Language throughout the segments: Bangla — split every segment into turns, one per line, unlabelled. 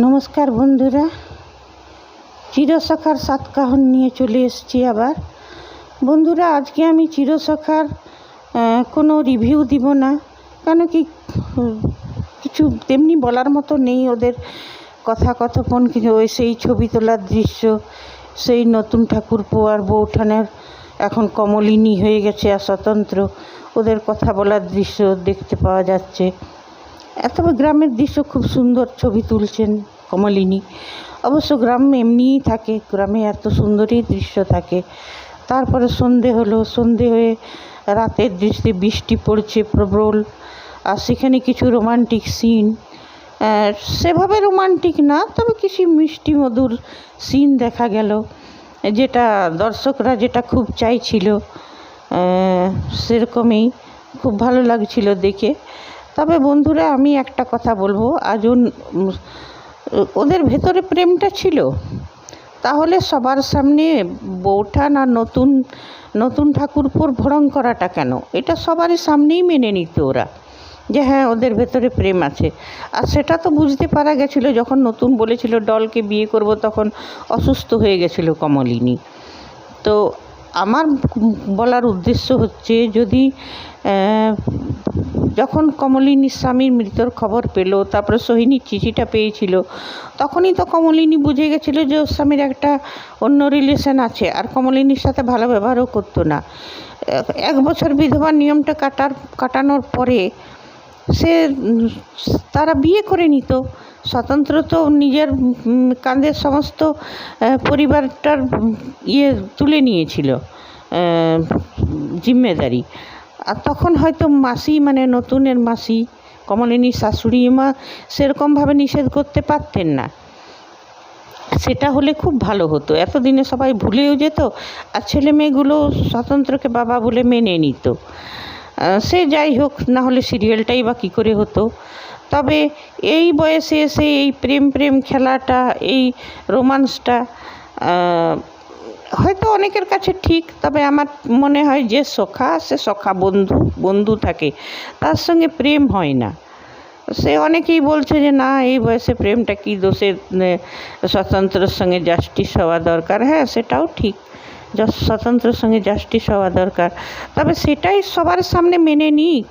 নমস্কার বন্ধুরা, চিরসখার সাতকাহন নিয়ে চলে এসেছি আবার। বন্ধুরা, আজকে আমি চিরসখার কোনো রিভিউ দিব না, কেন কি কিছু তেমনি বলার মতো নেই ওদের কথা কথোপন সেই ছবি তোলার দৃশ্য, সেই নতুন ঠাকুরপো আর বৌঠানের এখন কমলিনী হয়ে গেছে, আর স্বতন্ত্র। ওদের কথা বলার দৃশ্য দেখতে পাওয়া যাচ্ছে। এত গ্রামের দৃশ্য খুব সুন্দর ছবি তুলছেন কমলিনী। অবশ্য গ্রাম এমনিই থাকে, গ্রামে এত সুন্দরই দৃশ্য থাকে। তারপরে সন্ধে হলো, সন্ধে হয়ে রাতের দৃশ্যে বৃষ্টি পড়ছে প্রবল, আর সেখানে কিছু রোমান্টিক সিন। সেভাবে রোমান্টিক না, তবে কিছু মিষ্টি মধুর সিন দেখা গেল, যেটা দর্শকরা যেটা খুব চাইছিল সেরকমই খুব ভালো লাগছিল দেখে। তবে বন্ধুরা, আমি একটা কথা বলব। আজ ওদের ভেতরে প্রেমটা ছিল। তাহলে সবার সামনে বৌঠান আর নতুন নতুন ঠাকুরপুর ভরং করাটা কেন? এটা সবারই সামনেই মেনে নিত ওরা, যে হ্যাঁ ওদের ভেতরে প্রেম আছে। আর সেটা তো বুঝতে পারা গেছিল, যখন নতুন বলেছিল, ডলকে বিয়ে করব, তখন অসুস্থ হয়ে গেছিল কমলিনী। তো আমার বলার উদ্দেশ্য হচ্ছে যদি যখন কমলিনী স্বামীর মৃত্যুর খবর পেল, তারপরে সোহিনীর চিঠিটা পেয়েছিল, তখনই তো কমলিনী বুঝে গেছিল যে ওর স্বামীর একটা অন্য রিলেশন আছে, আর কমলিনীর সাথে ভালো ব্যবহারও করতো না। এক- বছর বিধবা নিয়মটা কাটার, কাটানোর পরে সে তারা বিয়ে করে নিত। স্বতন্ত্র তো নিজের কাঁধে সমস্ত পরিবারটার ইয়ে তুলে নিয়েছিল জিম্মেদারি। আর তখন হয়তো মাসি মানে নতুনের মাসি কমলিনীর শাশুড়ি মা সেরকমভাবে নিষেধ করতে পারতেন না। সেটা হলে খুব ভালো হতো। এতদিনে সবাই ভুলেও যেত আর ছেলে মেয়েগুলো স্বতন্ত্রকে বাবা বলে মেনে নিত। সে যাই হোক, না হলে সিরিয়ালটাই বা কী করে হতো। তবে এই বয়সে এসে এই প্রেম প্রেম খেলাটা, এই রোমান্সটা হয়তো অনেকের কাছে ঠিক, তবে আমার মনে হয় যে সখা সে সখা বন্ধু বন্ধু থাকে, তার সঙ্গে প্রেম হয় না। সে অনেকেই বলছে যে, না, এই বয়সে প্রেমটা কি দোষে স্বতন্ত্রের সঙ্গে জাস্টিস হওয়া দরকার? হ্যাঁ সেটাও ঠিক। স্বতন্ত্রের সঙ্গে জাস্টিস হওয়া দরকার। তবে সেটাই সবার সামনে মেনে নিক।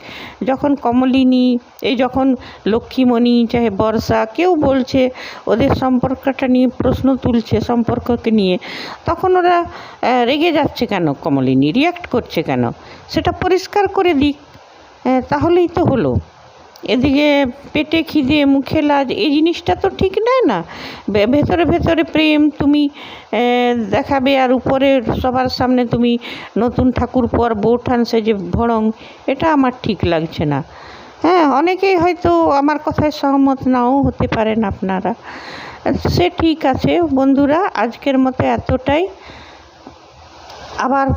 যখন কমলিনী, এই যখন লক্ষ্মীমণি, চাহে বর্ষা, কেউ বলছে ওদের সম্পর্কটা নিয়ে প্রশ্ন তুলছে সম্পর্ককে নিয়ে, তখন ওরা রেগে যাচ্ছে কেন কমলিনী? রিয়াক্ট করছে কেন? সেটা পরিষ্কার করে দিক। তাহলেই তো হলো। এদিকে পেটে খিদে, মুখে লাজ, এই জিনিসটা তো ঠিক নয় না? ভেতরে ভেতরে প্রেম তুমি দেখাবে আর উপরে সবার সামনে তুমি নতুন ঠাকুর পর বৌঠান যে ভড়ং এটা আমার ঠিক লাগছে না। হ্যাঁ অনেকেই হয়তো আমার কথায় সহমত নাও হতে পারেন আপনারা। সে ঠিক আছে বন্ধুরা, আজকের মতো এতটাই। আবার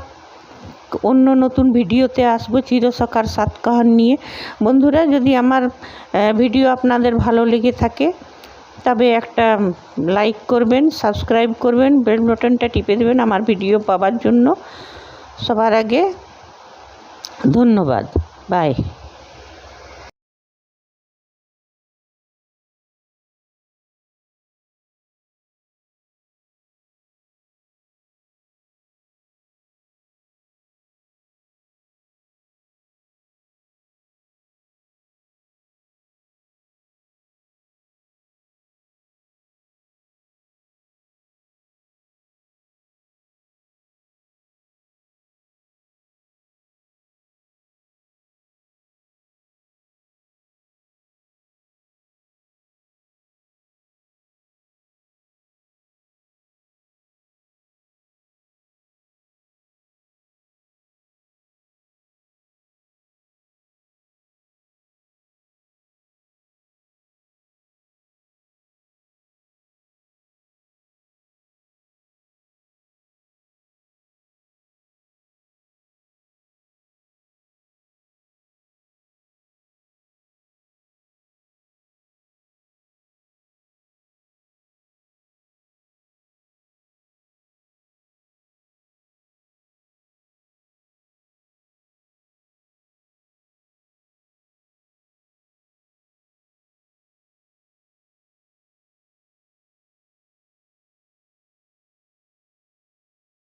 অন্য নতুন ভিডিওতে আসব চিরসকার সাতকাহন নিয়ে। বন্ধুরা, যদি আমার ভিডিও আপনাদের ভালো লেগে থাকে, তবে একটা লাইক করবেন, সাবস্ক্রাইব করবেন, বেল বটনটা টিপে দেবেন আমার ভিডিও পাওয়ার জন্য। সবার আগে ধন্যবাদ। বাই।